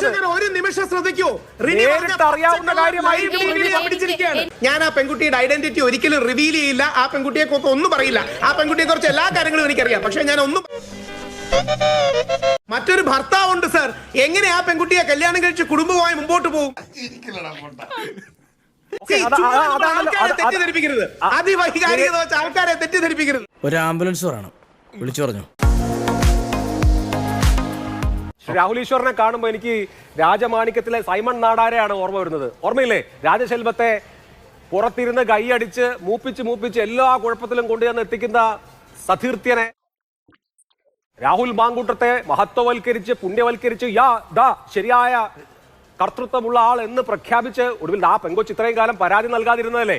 പ്രേക്ഷകർ ഒരു നിമിഷം ശ്രദ്ധിക്കൂ. അറിയാവുന്ന കാര്യമായി ഞാൻ ആ പെൺകുട്ടിയുടെ ഐഡന്റിറ്റി ഒരിക്കലും റിവീൽ ചെയ്യില്ല. ആ പെൺകുട്ടിയെ കുറിച്ച് ഒന്നും പറയില്ല. ആ പെൺകുട്ടിയെ കുറിച്ച് എല്ലാ കാര്യങ്ങളും എനിക്കറിയാം. പക്ഷെ ഞാൻ ഒന്നും മറ്റൊരു ഭർത്താവുണ്ട് സർ എങ്ങനെ ആ പെൺകുട്ടിയെ കല്യാണം കഴിച്ച് കുടുംബമായി മുമ്പോട്ട് പോകും? തെറ്റിദ്ധരിപ്പിക്കരുത്. അതിവൈകാരികത വെച്ച് ആൾക്കാരെ തെറ്റിദ്ധരിപ്പിക്കരുത്. ഒരു ആംബുലൻസ് പറയണം. വിളിച്ചു പറഞ്ഞു. രാഹുൽ ഈശ്വറിനെ കാണുമ്പോൾ എനിക്ക് രാജമാണിക്യത്തിലെ സൈമൺ നാടാരെയാണ് ഓർമ്മ വരുന്നത്. ഓർമ്മയില്ലേ? രാജശെൽവത്തെ പുറത്തിരുന്ന് കൈയടിച്ച് മൂപ്പിച്ച് മൂപ്പിച്ച് എല്ലാ കുഴപ്പത്തിലും കൊണ്ടുവന്ന് എത്തിക്കുന്ന സതീർത്ഥ്യനെ രാഹുൽ മാങ്കൂട്ടത്തെ മഹത്വവൽക്കരിച്ച് പുണ്യവൽക്കരിച്ച് യാ ദാ ശരിയായ കർത്തൃത്വമുള്ള ആൾ എന്ന് പ്രഖ്യാപിച്ച് ഒടുവിൽ ആ പെങ്കൊച്ച് ഇത്രയും കാലം പരാതി നൽകാതിരുന്നതല്ലേ?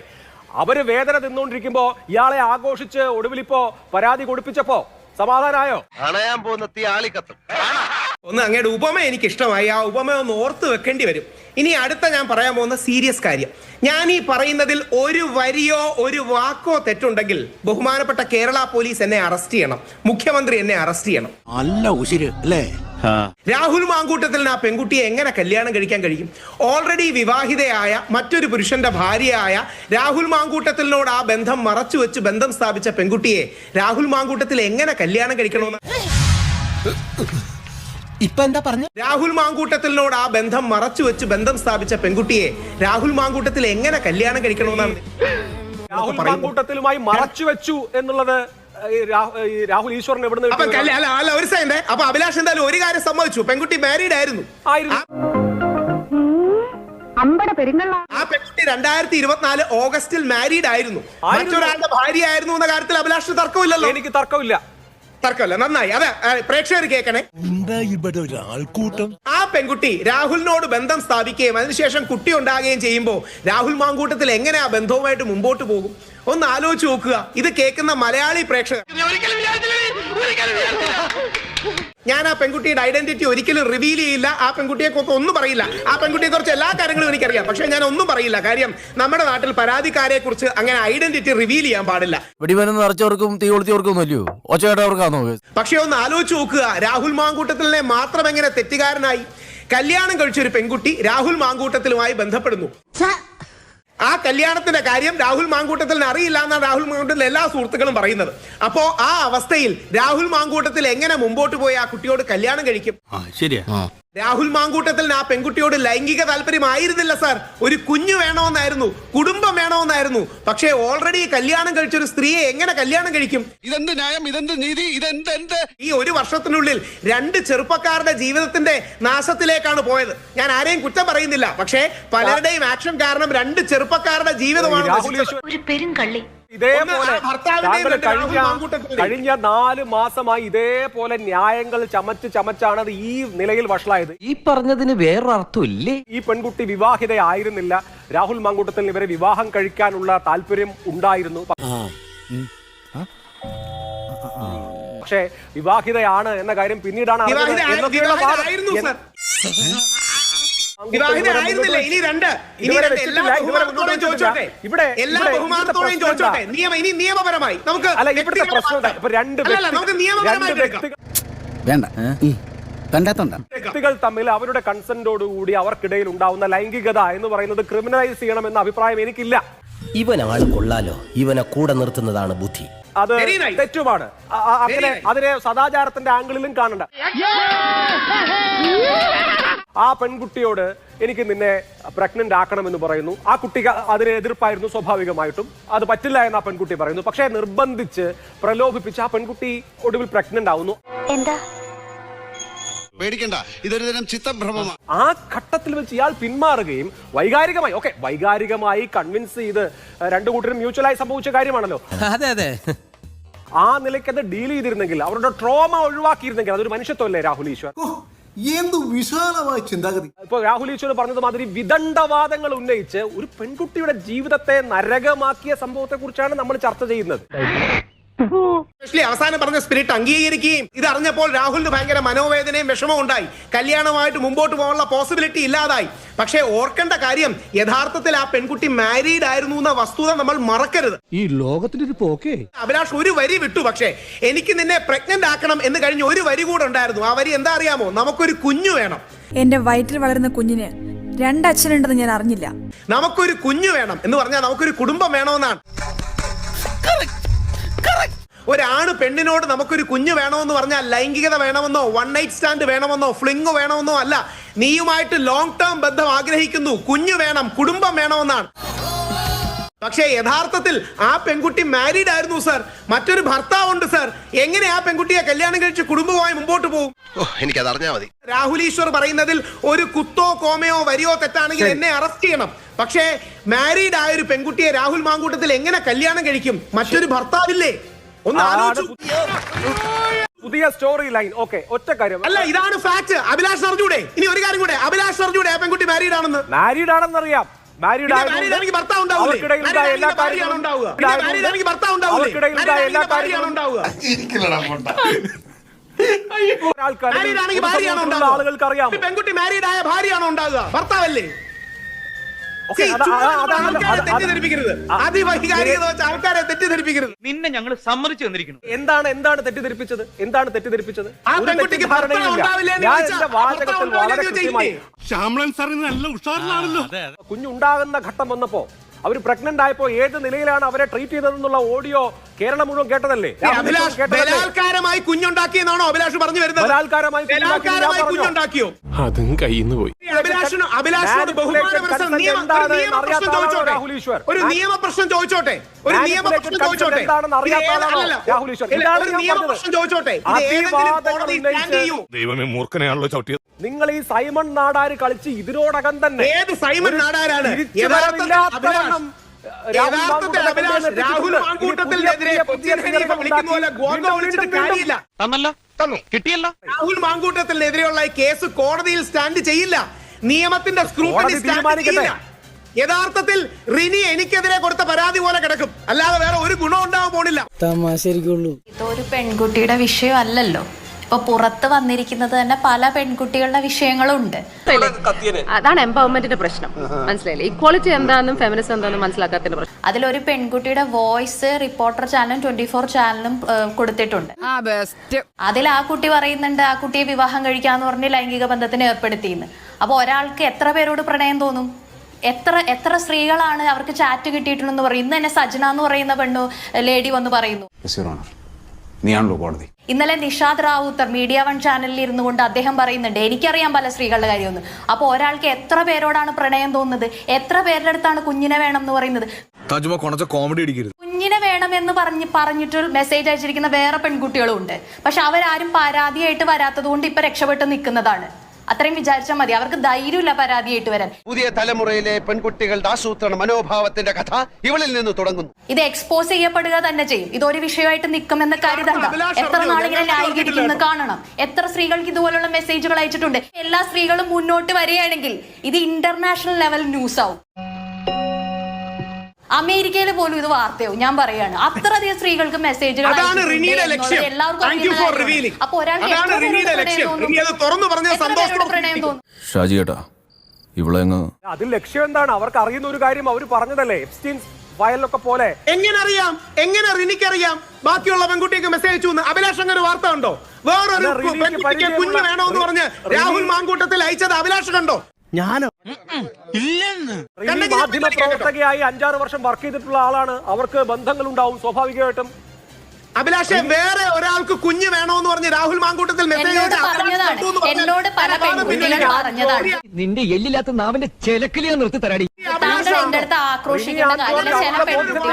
അവർ വേദന തിന്നുകൊണ്ടിരിക്കുമ്പോ ഇയാളെ ആഘോഷിച്ച് ഒടുവിൽ ഇപ്പോ പരാതി കൊടുപ്പിച്ചപ്പോ സമാധാനായോ? അണയാൻ പോകുന്ന തീ ആളിക്കത്തും. ഒന്ന് അങ്ങയുടെ ഉപമ എനിക്ക് ഇഷ്ടമായി ആ ഉപമ ഒന്ന് ഓർത്ത് വെക്കേണ്ടി വരും. ഇനി അടുത്ത ഞാൻ പറയാൻ പോകുന്ന സീരിയസ് കാര്യം. ഞാൻ ഈ പറയുന്നതിൽ ഒരു വരിയോ ഒരു വാക്കോ തെറ്റുണ്ടെങ്കിൽ ബഹുമാനപ്പെട്ട കേരള പോലീസ് എന്നെ അറസ്റ്റ് ചെയ്യണം. മുഖ്യമന്ത്രി എന്നെ അറസ്റ്റ് ചെയ്യണം. നല്ല ഉശിര് അല്ലേ? രാഹുൽ മാങ്കൂട്ടത്തിന് ആ പെൺകുട്ടിയെ എങ്ങനെ കല്യാണം കഴിക്കാൻ കഴിയും? ഓൾറെഡി വിവാഹിതയായ മറ്റൊരു പുരുഷന്റെ ഭാര്യയായ രാഹുൽ മാങ്കൂട്ടത്തിനോട് ആ ബന്ധം മറച്ചു വെച്ച് ബന്ധം സ്ഥാപിച്ച പെൺകുട്ടിയെ രാഹുൽ മാങ്കൂട്ടത്തിൽ എങ്ങനെ കല്യാണം കഴിക്കണമെന്ന്? ഇപ്പൊ എന്താ പറഞ്ഞു? രാഹുൽ മാങ്കൂട്ടത്തിനോട് ആ ബന്ധം മറച്ചു വെച്ച് ബന്ധം സ്ഥാപിച്ച പെൺകുട്ടിയെ രാഹുൽ മാങ്കൂട്ടത്തിൽ എങ്ങനെ കല്യാണം കഴിക്കണമെന്നാണ് രാഹുൽ മാങ്കൂട്ടത്തിലുമായി മറച്ചു വെച്ചു എന്നുള്ളത് ഈ രാഹുൽ ഈശ്വറിന് എവിടെ അല്ല അല്ല ഒരു സെക്കൻഡ് അപ്പൊ അഭിലാഷ് എന്തായാലും ഒരു കാര്യം സമ്മതിച്ചു. പെൺകുട്ടി മാരീഡ് ആയിരുന്നു. ആയിരുന്നു. അമ്പട പെരുങ്ങള്ള ആ പെൺകുട്ടി രണ്ടായിരത്തി ഇരുപത്തിനാല് ഓഗസ്റ്റിൽ മാരീഡ് ആയിരുന്നു. ആയിരുന്നു. മറ്റൊരാളുടെ ഭാര്യ ആയിരുന്നു എന്ന കാര്യത്തിൽ അഭിലാഷിന് തർക്കമില്ലല്ലോ. എനിക്ക് തർക്കമില്ല. തർക്കമില്ല. നന്നായി. അതെ പ്രേക്ഷകർ കേൾക്കണേ. ഒരാൾക്കൂട്ടം ഇവിടെ ഒരു ആൾക്കൂട്ടം ആ പെൺകുട്ടി രാഹുലിനോട് ബന്ധം സ്ഥാപിക്കുകയും അതിനുശേഷം കുട്ടി ഉണ്ടാകുകയും ചെയ്യുമ്പോൾ രാഹുൽ മാങ്കൂട്ടത്തിൽ എങ്ങനെ ആ ബന്ധവുമായിട്ട് മുമ്പോട്ട് പോകും? ഒന്ന് ആലോചിച്ച് നോക്കുക. ഇത് കേൾക്കുന്ന മലയാളി പ്രേക്ഷകർ. ഞാൻ ആ പെൺകുട്ടിയുടെ ഐഡന്റിറ്റി ഒരിക്കലും റിവീൽ ചെയ്യില്ല. ആ പെൺകുട്ടിയെ കുറിച്ച് ഒന്നും പറയില്ല. ആ പെൺകുട്ടിയെ കുറിച്ച് എല്ലാ കാര്യങ്ങളും എനിക്കറിയാം. പക്ഷെ ഞാൻ ഒന്നും പറയില്ല. കാര്യം നമ്മുടെ നാട്ടിൽ പരാതിക്കാരെ കുറിച്ച് അങ്ങനെ ഐഡന്റിറ്റി റിവീൽ ചെയ്യാൻ പാടില്ല. വെടിമരുന്ന് നിറച്ചവർക്കും തീ കൊളുത്തിയവർക്കും അല്ലയോ ഒച്ചയായിട്ടവർക്കാണോ പക്ഷെ ഒന്ന് ആലോചിച്ച് നോക്കുക. രാഹുൽ മാങ്കൂട്ടത്തിലെ മാത്രം എങ്ങനെ തെറ്റുകാരനായി? കല്യാണം കഴിച്ച ഒരു പെൺകുട്ടി രാഹുൽ മാങ്കൂട്ടത്തിലുമായി ബന്ധപ്പെടുന്നു. കല്യാണത്തിന്റെ കാര്യം രാഹുൽ മാങ്കൂട്ടത്തിന് അറിയില്ല എന്നാണ് രാഹുൽ മാങ്കൂട്ടത്തിൽ എല്ലാ സുഹൃത്തുക്കളും പറയുന്നത്. അപ്പോ ആ അവസ്ഥയിൽ രാഹുൽ മാങ്കൂട്ടത്തിൽ എങ്ങനെ മുമ്പോട്ട് പോയി ആ കുട്ടിയോട് കല്യാണം കഴിക്കും? ശരിയാ. രാഹുൽ മാങ്കൂട്ടത്തിൽ ആ പെൺകുട്ടിയോട് ലൈംഗിക താല്പര്യമായിരുന്നില്ല സാർ. ഒരു കുഞ്ഞു വേണമെന്നായിരുന്നു കുടുംബം വേണമെന്നായിരുന്നു. പക്ഷേ ഓൾറെഡി കല്യാണം കഴിച്ച ഒരു സ്ത്രീയെ എങ്ങനെ കല്യാണം കഴിക്കും? ഇതെന്ത് ന്യായം? ഇതെന്ത് നീതി? ഇതെന്ത് ഈ ഒരു വർഷത്തിനുള്ളിൽ രണ്ട് ചെറുപ്പക്കാരുടെ ജീവിതത്തിന്റെ നാശത്തിലേക്കാണ് പോയത്. ഞാൻ ആരെയും കുറ്റം പറയുന്നില്ല. പക്ഷേ പലരുടെയും ആക്ഷൻ കാരണം രണ്ട് ചെറുപ്പക്കാരുടെ ജീവിതമാണ് ഒരു പെരും പെരുങ്കള്ളി ഇതേപോലെ കഴിഞ്ഞ കഴിഞ്ഞ നാല് മാസമായി ഇതേപോലെ ന്യായങ്ങൾ ചമച്ച് ചമച്ചാണ് അത് ഈ നിലയിൽ വഷളായത്. ഈ പറഞ്ഞതിന് വേറൊരർത്ഥം ഇല്ലേ? ഈ പെൺകുട്ടി വിവാഹിതയായിരുന്നില്ല. രാഹുൽ മാങ്കൂട്ടത്തിൽ ഇവരെ വിവാഹം കഴിക്കാനുള്ള താല്പര്യം ഉണ്ടായിരുന്നു. പക്ഷേ വിവാഹിതയാണ് എന്ന കാര്യം പിന്നീടാണ് അറിഞ്ഞത് വിവാഹിത- എന്നൊക്കെയുള്ള വാദം- വിവാഹിതയായിരുന്നു എൻ- സർ വിവാഹിതയായിരുന്നു ഇനി രണ്ട് ഇനി ഇതുവരെ രണ്ട് എല്ലാ ബഹുമാനത്തോടെയും മുന്നോട്ട് ചോദിച്ചോട്ടെ ഇവിടെ എല്ലാ ബഹുമാനത്തോടെയും ചോദിച്ചോട്ടെ? നിയമ ഇനി നിയമപരമായി. നമുക്ക് നമുക്ക് നിയമപരമായി എടുക്കാം. വേണ്ട. കണ്ടാത്തോണ്ട വ്യക്തികൾ തമ്മിൽ അവരുടെ കൺസെന്റോടുകൂടി അവർക്കിടയിൽ ഉണ്ടാവുന്ന ലൈംഗികത എന്ന് പറയുന്നത് ക്രിമിനലൈസ് ചെയ്യണം എന്ന അഭിപ്രായം എനിക്കില്ല. ഇവനാൾ കൊള്ളാലോ? ഇവനെ കൂടെ നിർത്തുന്നതാണ് ബുദ്ധി. അത്. തെറ്റുമാണ്. അങ്ങനെ അതിനെ സദാചാരത്തിന്റെ ആംഗിളിലും കാണണ്ട. ആ പെൺകുട്ടിയോട് എനിക്ക് നിന്നെ പ്രഗ്നന്റ് ആക്കണമെന്ന് പറയുന്നു. ആ കുട്ടി അതിനെ എതിർപ്പായിരുന്നു സ്വാഭാവികമായിട്ടും. അത് പറ്റില്ല എന്ന് ആ പെൺകുട്ടി പറയുന്നു. പക്ഷേ നിർബന്ധിച്ച് പ്രലോഭിപ്പിച്ച് ആ പെൺകുട്ടി ഒടുവിൽ പ്രഗ്നന്റ് ആവുന്നു. എന്താ? പേടിക്കണ്ട. ഇതൊരു തരം ചിത്തഭ്രമമാണ് ആ ഘട്ടത്തിൽ വെച്ച് ഇയാൾ പിന്മാറുകയും വൈകാരികമായി ഓക്കെ വൈകാരികമായി കൺവിൻസ് ചെയ്ത് രണ്ടു കൂട്ടരും മ്യൂച്വലായി സംഭവിച്ച കാര്യമാണല്ലോ. അതെ അതെ. ആ നിലയ്ക്ക് അത് ഡീൽ ചെയ്തിരുന്നെങ്കിൽ അവരുടെ ട്രോമ ഒഴിവാക്കിയിരുന്നെങ്കിൽ അതൊരു മനുഷ്യത്വമല്ലേ രാഹുൽ ഈശ്വർ? എന്ത് വിശാലമായ ചിന്താഗതി. ഇപ്പൊ രാഹുൽ ഈശ്വർ പറഞ്ഞത് മാതിരി വിദണ്ഡവാദങ്ങൾ ഉന്നയിച്ച് ഒരു പെൺകുട്ടിയുടെ ജീവിതത്തെ നരകമാക്കിയ സംഭവത്തെ കുറിച്ചാണ് നമ്മൾ ചർച്ച ചെയ്യുന്നത്. എസ്പെഷ്യലി അവസാനം പറഞ്ഞ സ്പിരിറ്റ് അംഗീകരിക്കുകയും ഇത് അറിഞ്ഞപ്പോൾ രാഹുലിന് ഭയങ്കര മനോവേദനയും വിഷമവും ഉണ്ടായി കല്യാണമായിട്ട് മുമ്പോട്ട് പോകാനുള്ള പോസിബിലിറ്റി ഇല്ലാതായി. പക്ഷേ ഓർക്കേണ്ട കാര്യം യഥാർത്ഥത്തിൽ ആ പെൺകുട്ടി മാരീഡ് ആയിരുന്നു എന്ന വസ്തുത നമ്മൾ മറക്കരുത്. ഈ ലോകത്തിന്റെ ഒരു പോക്കേ? അഭിലാഷ് ഒരു വരി വിട്ടു പക്ഷേ എനിക്ക് നിന്നെ പ്രഗ്നന്റ് ആക്കണം എന്ന് കഴിഞ്ഞ് ഒരു വരി കൂടെ ഉണ്ടായിരുന്നു. ആ വരി എന്താ അറിയാമോ? നമുക്കൊരു കുഞ്ഞു വേണം. എന്റെ വയറ്റിൽ വളരുന്ന കുഞ്ഞിന് രണ്ടച്ഛനുണ്ടെന്ന് ഞാൻ അറിഞ്ഞില്ല. നമുക്കൊരു കുഞ്ഞു വേണം എന്ന് പറഞ്ഞാൽ നമുക്കൊരു കുടുംബം വേണമെന്നാണ്. ഒരാണ് പെണ്ണിനോട് നമുക്കൊരു കുഞ്ഞ് വേണമെന്ന് പറഞ്ഞാൽ ലൈംഗികത വേണമെന്നോ വൺ നൈറ്റ് സ്റ്റാൻഡ് വേണമെന്നോ ഫ്ലിങ് വേണമെന്നോ അല്ല നീയുമായിട്ട് ലോങ് ടേം ബന്ധം ആഗ്രഹിക്കുന്നു. കുഞ്ഞു വേണം കുടുംബം വേണമെന്നാണ്. പക്ഷേ യഥാർത്ഥത്തിൽ ആ പെൺകുട്ടി മാരീഡ് ആയിരുന്നു സർ മറ്റൊരു ഭർത്താവുണ്ട് സർ എങ്ങനെ ആ പെൺകുട്ടിയെ കല്യാണം കഴിച്ച് കുടുംബമായി മുമ്പോട്ട് പോകും? എനിക്ക് എനിക്കത് അറിഞ്ഞാൽ മതി. രാഹുൽ ഈശ്വർ പറയുന്നതിൽ ഒരു കുത്തോ കോമയോ വരിയോ തെറ്റാണെങ്കിൽ എന്നെ അറസ്റ്റ് ചെയ്യണം. പക്ഷേ മാരീഡ് ആയ ഒരു പെൺകുട്ടിയെ രാഹുൽ മാങ്കൂട്ടത്തിൽ എങ്ങനെ കല്യാണം കഴിക്കും? മറ്റൊരു ഭർത്താവില്ലേ? ഒന്ന് ആലോചിച്ചു. പുതിയ സ്റ്റോറി ലൈൻ ഓക്കെ ഒറ്റ കാര്യം. അല്ല ഇതാണ് ഫാക്ട് അഭിലാഷ് അറിഞ്ഞൂടെ? ഇനി ഒരു കാര്യം കൂടെ. അഭിലാഷ് അറിഞ്ഞൂടെ ആ പെൺകുട്ടി മാരീഡ് ആണെന്ന്? മാരീഡ് ആണെന്നറിയാം. ആളുകൾക്ക് അറിയാം പെൺകുട്ടി മാരീഡ് ആയ ഭാര്യയാണോ ഉണ്ടാവുക? ഭർത്താവല്ലേ? തെറ്റിദ്ധരിപ്പിക്കരുത്. അതിവൈകാരികത വെച്ച് ആൾക്കാരെ തെറ്റിദ്ധരിപ്പിക്കരുത്. നിന്നെ ഞങ്ങൾ സമ്മതിച്ചു തന്നിരിക്കുന്നു. എന്താണ് എന്താണ് തെറ്റിദ്ധരിപ്പിച്ചത്? എന്താണ് തെറ്റിദ്ധരിപ്പിച്ചത്? ആ പെൺകുട്ടിക്ക് വാചകത്തിൽ വളരെ എന്ന് കൃത്യമായി ചോദിച്ചില്ലേ? ശ്യാമളൻ സാറിന് നല്ല ഉഷാറിലാണല്ലോ. കുഞ്ഞുണ്ടാകുന്ന ഘട്ടം വന്നപ്പോ അവർ പ്രഗ്നന്റ് ആയപ്പോ ഏത് നിലയിലാണ് അവരെ ട്രീറ്റ് ചെയ്തതെന്നുള്ള ഓഡിയോ കേരളം മുഴുവൻ കേട്ടതല്ലേ? ബലാത്കാരമായി കുഞ്ഞുണ്ടാക്കിയെന്നാണോ അഭിലാഷ് പറഞ്ഞു വരുന്നത്? ബലാത്കാരമായി ബലാത്കാരമായി കുഞ്ഞുണ്ടാക്കിയോ? അതും കയ്യിന്ന് പോയി. ഈ അഭിലാഷിന് അഭിലാഷിനോട് ബഹുമാന പ്രശ്നം നിയമ ഒരു നിയമപ്രശ്നം ചോദിച്ചോട്ടെ? ഒരു നിയമപ്രശ്നം ചോദിച്ചോട്ടെ? ഒരു നിയമപ്രശ്നം ചോദിച്ചോട്ടെ? ഒരു നിയമ നിയമപ്രശ്നം ചോദിച്ചോട്ടെ? ദൈവമേ മൂർഖനെയാണല്ലോ ചവിട്ടിയത്. നിങ്ങൾ ഈ സൈമൺ നാടാര് കളിച്ച് ഇതിനോടകം തന്നെ ഏത് സൈമൺ ഒരു നാടാരാണ്? രാഹുൽ. മാങ്കൂട്ടത്തിനെതിരെ വിളിക്കുന്ന പോലെ. വിളിച്ചിട്ട് കാര്യമില്ല തന്നല്ലോ? തന്നു. കിട്ടിയല്ലോ? രാഹുൽ മാങ്കൂട്ടത്തിനെതിരെയുള്ള ഈ കേസ് കോടതിയിൽ സ്റ്റാൻഡ് ചെയ്യില്ല. നിയമത്തിന്റെ സ്ക്രൂട്ടിനി സ്റ്റാൻഡ് ചെയ്യില്ല. യഥാർത്ഥത്തിൽ റിനി എനിക്കെതിരെ കൊടുത്ത പരാതി പോലെ കിടക്കും. അല്ലാതെ വേറെ ഒരു ഗുണം ഉണ്ടാവാൻ പോണില്ല. ഇതൊരു പെൺകുട്ടിയുടെ വിഷയമല്ലല്ലോ. ഇപ്പൊ പുറത്ത് വന്നിരിക്കുന്നത് തന്നെ പല പെൺകുട്ടികളുടെ വിഷയങ്ങളുണ്ട്. അതാണ് എംപവർമെന്റിന്റെ പ്രശ്നം. മനസ്സിലായില്ലേ? ഇക്വാളിറ്റി എന്താണെന്നും ഫെമിനിസം എന്താണെന്നും മനസ്സിലാക്കാത്തതിന്റെ പ്രശ്നം. അതിലൊരു പെൺകുട്ടിയുടെ വോയിസ് റിപ്പോർട്ടർ ചാനലും ട്വന്റി ഫോർ ചാനലും കൊടുത്തിട്ടുണ്ട്. അതിൽ ആ കുട്ടി പറയുന്നുണ്ട് ആ കുട്ടിയെ വിവാഹം കഴിക്കാന്ന് പറഞ്ഞ് ലൈംഗിക ബന്ധത്തിന് ഏർപ്പെടുത്തിയെന്ന്. അപ്പൊ ഒരാൾക്ക് എത്ര പേരോട് പ്രണയം തോന്നും? എത്ര എത്ര സ്ത്രീകളാണ് അവർക്ക് ചാറ്റ് കിട്ടിയിട്ടുണ്ടെന്ന് പറയും. ഇന്ന് തന്നെ സജന എന്ന് പറയുന്ന പെണ്ണു ലേഡി വന്ന് പറയുന്നു. നീയാണല്ലോ കോടതി. ഇന്നലെ നിഷാദ് റാവുത്തർ മീഡിയ വൺ ചാനലിൽ ഇരുന്നു കൊണ്ട് അദ്ദേഹം പറയുന്നുണ്ട് എനിക്കറിയാം പല സ്ത്രീകളുടെ കാര്യമൊന്നും. അപ്പോൾ ഒരാൾക്ക് എത്ര പേരോടാണ് പ്രണയം തോന്നുന്നത്? എത്ര പേരുടെ അടുത്താണ് കുഞ്ഞിനെ വേണം എന്ന് പറയുന്നത്? താജുമ കൊണച്ച കോമഡി അടിക്കരുത്. കുഞ്ഞിനെ വേണം എന്ന് പറഞ്ഞ് പറഞ്ഞിട്ട് മെസ്സേജ് അയച്ചിരിക്കുന്ന വേറെ പെൺകുട്ടികളും ഉണ്ട്. പക്ഷെ അവരാരും പരാതിയായിട്ട് വരാത്തത് കൊണ്ട് ഇപ്പൊ രക്ഷപ്പെട്ട് നിൽക്കുന്നതാണ്. അത്രയും വിചാരിച്ചാൽ മതി. അവർക്ക് ധൈര്യമില്ല പരാതിയായിട്ട് വരാൻ. പുതിയ തലമുറയിലെ പെൺകുട്ടികളുടെ ആസൂത്രണ മനോഭാവത്തിന്റെ കഥ ഇവളിൽ നിന്ന് തുടങ്ങുന്നു. ഇത് എക്സ്പോസ് ചെയ്യപ്പെടുക തന്നെ ചെയ്യും. ഇതൊരു വിഷയമായിട്ട് നിൽക്കുമെന്ന് കരുതണ്ട എത്ര നാളെ നാളിങ്ങനെ ന്യായീകരിക്കുന്നു കാണണം. എത്ര സ്ത്രീകൾക്ക് ഇതുപോലുള്ള മെസ്സേജുകൾ അയച്ചിട്ടുണ്ട്. എല്ലാ സ്ത്രീകളും മുന്നോട്ട് വരികയാണെങ്കിൽ ഇത് ഇന്റർനാഷണൽ ലെവൽ ന്യൂസ് ആവും. അമേരിക്കയിൽ പോലും ഇത് വാർത്തയോ ഞാൻ പറയാണ്. അത്രയധികം സ്ത്രീകൾക്ക് മെസ്സേജുകൾ എല്ലാവർക്കും അപ്പൊ ഒരാൾക്ക് പ്രണയം? അത് ലക്ഷ്യം എന്താണ്? അവർക്ക് അറിയുന്ന ഒരു കാര്യം അവർ പറഞ്ഞതല്ലേ? എപ്സ്റ്റീൻ ഫയലിലൊക്കെ പോലെ. എങ്ങനെ അറിയാം എങ്ങനെ റിനിക്കറിയാം? ബാക്കിയുള്ള പെൺകുട്ടിക്ക് മെസ്സേജ് അയച്ചു അഭിലാഷ് അങ്ങനെ വാർത്ത ഉണ്ടോ വേറൊരു പെൺകുട്ടിക്ക് കുഞ്ഞ് വേണോ എന്ന് പറഞ്ഞ് രാഹുൽ മാങ്കൂട്ടത്തിൽ അയച്ചത് അഭിലാഷ് കണ്ടോ? കണ്ടെങ്കിൽ മാധ്യമ. പ്രവർത്തകയായി അഞ്ചാറ് വർഷം വർക്ക് ചെയ്തിട്ടുള്ള ആളാണ്. അവർക്ക് ബന്ധങ്ങൾ ഉണ്ടാവും സ്വാഭാവികമായിട്ടും. അഭിലാഷെ വേറെ ഒരാൾക്ക് കുഞ്ഞ് വേണോന്ന് പറഞ്ഞ് രാഹുൽ മാങ്കൂട്ടത്തിൽ നിന്റെ എല്ലില്ലാത്ത നാവിന്റെ ചെലക്കിലേ നിർത്തി തരാടി. താങ്കൾ എന്റെ അടുത്ത് ആക്രോശിക്കേണ്ട കാര്യമില്ല ചില പെൺകുട്ടികൾ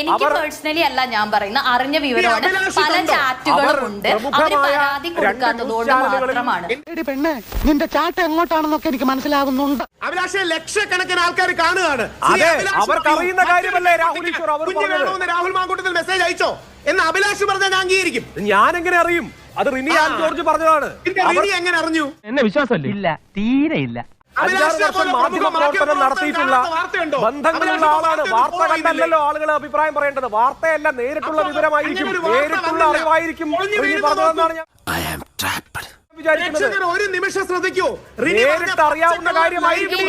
എനിക്ക് പേഴ്സണലി അല്ല ഞാൻ പറയുന്ന അറിഞ്ഞ വിവരമാണ്. പല? ചാറ്റുകളും ഉണ്ട്. അവർ പരാതി കൊടുക്കാത്തതുകൊണ്ട് കൊടുക്കാത്തത് കൊണ്ട് മാത്രമാണ്. പെണ്ണെ നിന്റെ ചാട്ട എങ്ങോട്ടാണെന്നൊക്കെ എനിക്ക് മനസ്സിലാകുന്നുണ്ട് അഭിലാഷെ ലക്ഷക്കണക്കിന് ആൾക്കാർ കാണുകയാണ്. അവർക്ക് അറിയുന്ന കാര്യമല്ലേ രാഹുൽ? രാഹുൽ മാങ്കൂട്ടത്തിൽ മെസ്സേജ് അയച്ചോ? എന്ന് അഭിലാഷ് പറഞ്ഞ ഞാൻ അംഗീകരിക്കും. ഞാൻ എങ്ങനെ അറിയും? അത് റിനി ആൻ ജോർജ് പറഞ്ഞതാണ്. റിനി എങ്ങനെ അറിഞ്ഞു? എന്നെ വിശ്വാസമല്ലേ? ഇല്ല തീരെ ഇല്ല. അഞ്ചാറ് വർഷം മാധ്യമ പ്രവർത്തനം നടത്തിയിട്ടുള്ള ബന്ധങ്ങളുള്ള ആളാണ് വാർത്ത കണ്ടല്ലോ ആളുകൾ അഭിപ്രായം പറയേണ്ടത്. വാർത്തയല്ല നേരിട്ടുള്ള വിവരമായിരിക്കും. നേരിട്ടുള്ള അറിവായിരിക്കും. പറഞ്ഞതെന്നാണ് ഞാൻ ഒരു നിമിഷം ശ്രദ്ധിക്കൂ. നേരിട്ട് അറിയാവുന്ന കാര്യമായിരിക്കും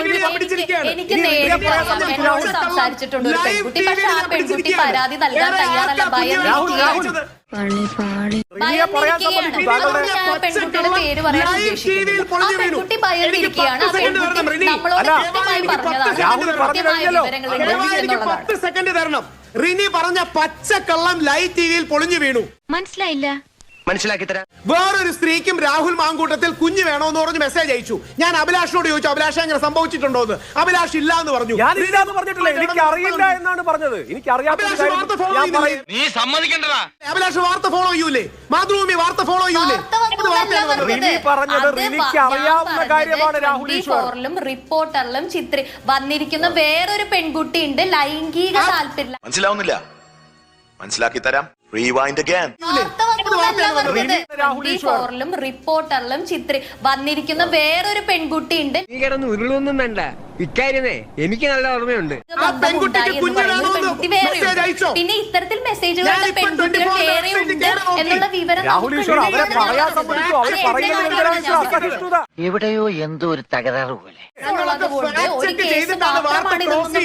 എനിക്ക് നേരിട്ട് എന്നോട് സംസാരിച്ചിട്ടുണ്ട് ഒരു പെൺകുട്ടി. പക്ഷെ ആ പെൺകുട്ടി പരാതി നൽകാൻ തയ്യാറല്ല ഭയം പെൺകുട്ടി ഭയന്നിരിക്കുകയാണ്. പത്ത് സെക്കൻഡ് തരണം, റിനി. പറഞ്ഞു പച്ചക്കള്ളം ലൈവ് പൊളിഞ്ഞു വീണു. മനസ്സിലായില്ല. മനസ്സിലാക്കി തരാം. വേറൊരു സ്ത്രീക്കും രാഹുൽ മാങ്കൂട്ടത്തിൽ കുഞ്ഞ് വേണോന്ന് പറഞ്ഞ് മെസ്സേജ് അയച്ചു. ഞാൻ അഭിലാഷിനോട് ചോദിച്ചു അഭിലാഷ് അങ്ങനെ സംഭവിച്ചിട്ടുണ്ടോ എന്ന്? അഭിലാഷ് ഇല്ല എന്ന് പറഞ്ഞു. ഞാൻ ഇല്ലാന്ന് പറഞ്ഞിട്ടില്ല. എനിക്ക് അറിയില്ല എന്നാണ് പറഞ്ഞത്. എനിക്ക് അറിയാത്ത നീ സമ്മതിക്കണ്ടടാ. അഭിലാഷ് വാർത്ത ഫോളോ ചെയ്യൂലേ? മാതൃഭൂമി വാർത്ത ഫോളോ ചെയ്യൂലേ? പറഞ്ഞത്. റിനി പറഞ്ഞത് അത് റിനിക്ക് അറിയാവുന്ന കാര്യമാണ് രാഹുൽ 24 ഈശ്വർ. ലും റിപ്പോർട്ടറിലും ചിത്രി വന്നിരിക്കുന്ന വേറൊരു പെൺകുട്ടി ഉണ്ട്. ലൈംഗിക താല്പര്യം മനസ്സിലാവുന്നില്ല. മനസ്സിലാക്കി തരാം. റീവൈൻഡ് അഗൈൻ വാർത്ത വന്നതല്ല പറഞ്ഞത് റിനി രാഹുൽ ഈശ്വർ. 24 ലും റിപ്പോർട്ടറിലും ചിത്രി വന്നിരിക്കുന്ന വേറൊരു പെൺകുട്ടി ഉണ്ട്. നീ കിടന്ന് ഉരുളൊന്നും വേണ്ട. ഇക്കാര്യമേ എനിക്ക് നല്ല ഓർമ്മയുണ്ട്. പിന്നെ ഇത്തരത്തിൽ മെസ്സേജുകൾ പെൺകുട്ടികൾ 24 വേറെയുണ്ട് എന്നുള്ള വിവരം ഉണ്ട്. എവിടെയോ എന്തോ ഒരു തകരാറ് പോലെ. ഒരു കേസ് മാത്രമാണ് ഇതൊന്നും.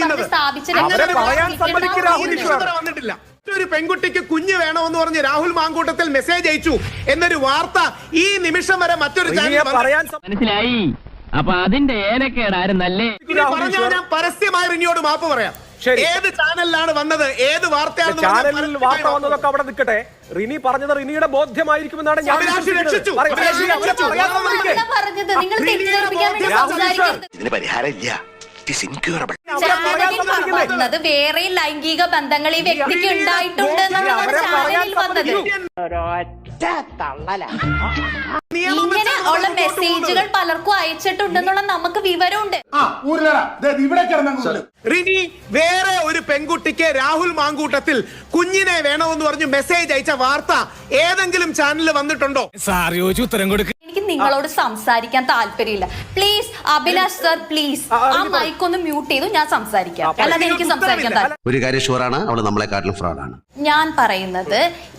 ഒരു പെൺകുട്ടിക്ക് കുഞ്ഞ് വേണമെന്ന് പറഞ്ഞ് രാഹുൽ മാങ്കൂട്ടത്തിൽ മെസ്സേജ് അയച്ചു എന്നൊരു വാർത്ത ഈ നിമിഷം വരെ മറ്റൊരു ചാനൽ. പറയാൻ മനസ്സിലായി അപ്പൊ അതിന്റെ ഏനക്കേടായിരുന്നല്ലേ പറഞ്ഞാൽ ഞാൻ പരസ്യമായി റിനിയോട് മാപ്പ് പറയാം ശരി. ഏത് ചാനലിലാണ് വന്നത് ഏത് വാർത്തയാണെന്ന് ചാനലിൽ വാർത്ത വന്നതൊക്കെ അവിടെ നിൽക്കട്ടെ റിനി പറഞ്ഞത് റിനിയുടെ ബോധ്യമായിരിക്കുമെന്നാണ് ഞാൻ അഭിലാഷ് വിശ്വസിക്കുന്നത്. രക്ഷിച്ചു. അഭിലാഷ് രക്ഷിച്ചു. പറയാൻ സമ്മതിക്ക്. പറഞ്ഞത് നിങ്ങൾ തെറ്റിദ്ധരിപ്പിക്കാൻ വേണ്ടി രാഹുൽ ഈശ്വർ. സംസാരിക്കരുത് ഇതിന് പരിഹാരം ഇല്ല ഇറ്റ് ഇൻക്യൂറബിൾ? വന്നത് വേറെ ലൈംഗിക ബന്ധങ്ങൾ ഈ വ്യക്തിക്ക് ഉണ്ടായിട്ടുണ്ട് എന്നുള്ളതാണ് ചാനലിൽ വന്നത്. ഇങ്ങനെ ഉള്ള മെസ്സേജുകൾ പലർക്കും അയച്ചിട്ടുണ്ടെന്നുള്ള നമുക്ക് വിവരമുണ്ട്. റിനി വേറെ ഒരു പെൺകുട്ടിക്ക് രാഹുൽ മാങ്കൂട്ടത്തിൽ കുഞ്ഞിനെ വേണമെന്ന് പറഞ്ഞ് മെസ്സേജ് അയച്ച വാർത്ത ഏതെങ്കിലും ചാനലിൽ വന്നിട്ടുണ്ടോ? സാർ ചോദിച്ചു ഉത്തരം കൊടുക്ക. എനിക്ക് നിങ്ങളോട് സംസാരിക്കാൻ താല്പര്യമില്ല. പ്ലീസ് അഭിലാഷ് സർ പ്ലീസ് ആ, മൈക്ക് ഒന്ന് മ്യൂട്ട് ചെയ്തു ഞാൻ സംസാരിക്കാം. അല്ലാതെ എനിക്ക് സംസാരിക്കാൻ ഒരു കാര്യം ഷുവറാണ് അവൾ നമ്മളെക്കാട്ടിലും ഫ്രോഡാണ് ഞാൻ പറയുന്നത്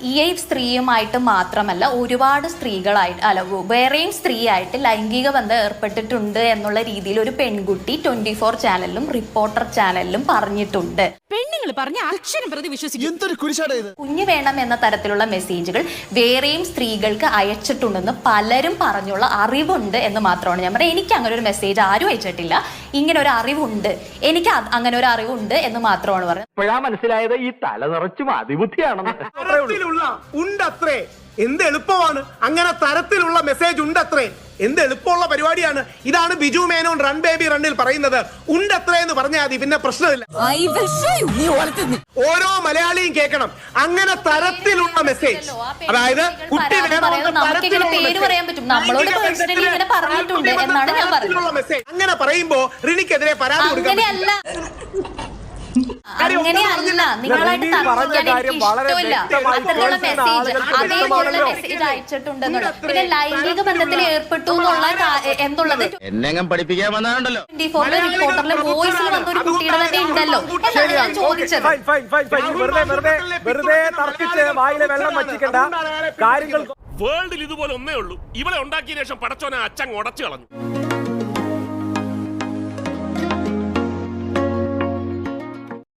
ഈ സ്ത്രീയുമായിട്ട് മാത്രമല്ല ഒരുപാട് സ്ത്രീകളായിട്ട് അല്ല വേറെയും സ്ത്രീയായിട്ട് ലൈംഗിക ബന്ധം ഏർപ്പെട്ടിട്ടുണ്ട് എന്നുള്ള രീതിയിൽ ഒരു പെൺകുട്ടി ട്വന്റി ഫോർ ചാനലിലും റിപ്പോർട്ടർ ചാനലിലും പറഞ്ഞിട്ടുണ്ട്. പെണ്ണുങ്ങൾ പറഞ്ഞ അക്ഷരം പ്രതി വിശ്വസിക്കും. എന്തൊരു കുരിശാടാ ഇത്? കുഞ്ഞു വേണം എന്ന തരത്തിലുള്ള മെസ്സേജുകൾ വേറെയും സ്ത്രീകൾക്ക് അയച്ചിട്ടുണ്ടെന്ന് പലരും പറഞ്ഞുള്ള അറിവുണ്ട് എന്ന് മാത്രമാണ് ഞാൻ പറയുന്നത് എനിക്ക് അങ്ങനെ ഒരു മെസ്സേജ് ആരും അയച്ചിട്ടില്ല. ഇങ്ങനെ ഒരു അറിവുണ്ട് എനിക്ക് അങ്ങനെ ഒരു അറിവുണ്ട് എന്ന് മാത്രമാണ് പറയുന്നത് ഇപ്പോഴാ മനസ്സിലായത് ഈ തല നിറച്ചും അതിബുദ്ധിയാണെന്ന്. എന്ത് എളുപ്പമാണ്? അങ്ങനെ തരത്തിലുള്ള മെസ്സേജ് ഉണ്ടത്രേ. എന്ത് എളുപ്പമുള്ള പരിപാടിയാണ്? ഇതാണ് ബിജു മേനോൻ റൺ ബേബി റണ്ണിൽ പറയുന്നത്. ഉണ്ടത്രേ എന്ന് പറഞ്ഞാൽ മതി പിന്നെ പ്രശ്നമില്ല. ഓരോ മലയാളിയും കേൾക്കണം. അങ്ങനെ തരത്തിലുള്ള മെസ്സേജ് അതായത് കുട്ടി വേണമെന്ന് നമുക്കിങ്ങനെ തരത്തിലുള്ള പേര് പറയാൻ പറ്റും. നമ്മളോട് ലൈംഗിക ഇങ്ങനെ പറഞ്ഞിട്ടുണ്ട് എന്നാണ് ഞാൻ തരത്തിലുള്ള അങ്ങനെ പറയുമ്പോ റിനിക്കെതിരെ പരാതി കൊടുക്കാൻ പറ്റില്ല. അങ്ങനെയല്ല. അങ്ങനെയല്ല നിങ്ങളായിട്ട് പറഞ്ഞ തർക്കിക്കാൻ കാര്യം എനിക്ക് വളരെ ഇഷ്ടമില്ല. അത്തരത്തിലുള്ള മെസ്സേജ് അതേപോലുള്ള മെസ്സേജ് അയച്ചിട്ടുണ്ടെന്നുള്ളത് പിന്നെ ലൈംഗിക ബന്ധത്തിൽ ഏർപ്പെട്ടു എന്നുള്ള എന്നുള്ളത് എന്നെങ്ങും പഠിപ്പിക്കാൻ വന്നാണ്ടല്ലോ ട്വന്റി ഫോറിലെ റിപ്പോർട്ടറിലെ വോയിസിൽ വന്ന ഒരു കുട്ടിയുടെ തന്നെ ഉണ്ടല്ലോ. എന്നാണ് ഞാൻ ചോദിച്ചത്. വെറുതെ വെറുതെ വെറുതെ തർക്കിച്ച് വായിലെ വെള്ളം വച്ചിക്കണ്ട കാര്യങ്ങൾ വേൾഡിൽ ഇതുപോലെ ഒന്നേ ഉള്ളൂ. ഇവളെ ഉണ്ടാക്കിയ ശേഷം പടച്ചോനെ അച്ഛൻ ഉടച്ചു കളഞ്ഞു.